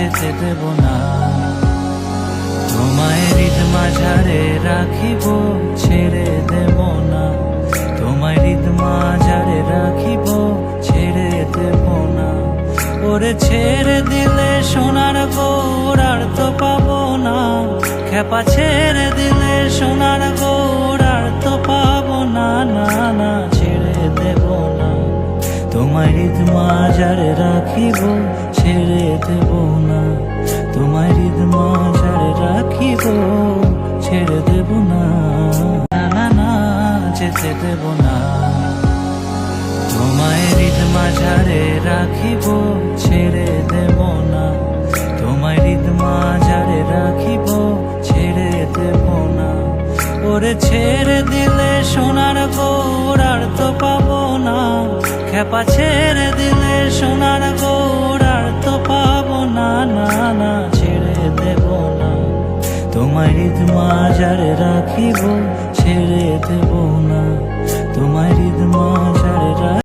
যেতে দেব না। তোমায় হৃদ মাঝারে রাখিব, ছেড়ে দেব না। তোমায় হৃদ মাঝারে রাখিব, ছেড়ে দেব না। ওরে ছেড়ে দিলে সোনার গোড় আর তো পাবো না। খেপা ছেড়ে দিলে সোনার গোড় তোমায় হৃদ মাঝারে রাখিব, ছেড়ে দেব না। তোমায় হৃদ মাঝারে রাখিব, ছেড়ে দেব না। না না যেতে দেব না। তোমায় হৃদ মাঝারে রাখিব, ছেড়ে দেব না। তোমায় হৃদ মাঝারে রাখিব, ছেড়ে দেব না। ওরে ছেড়ে দিলে সোনার খেপা ছেড়ে দিলে সোনার গোড়ার তো পাবো না না না, ছেড়ে দেব না। তোমার ঈদ মাঝারে রাখিব, ছেড়ে দেব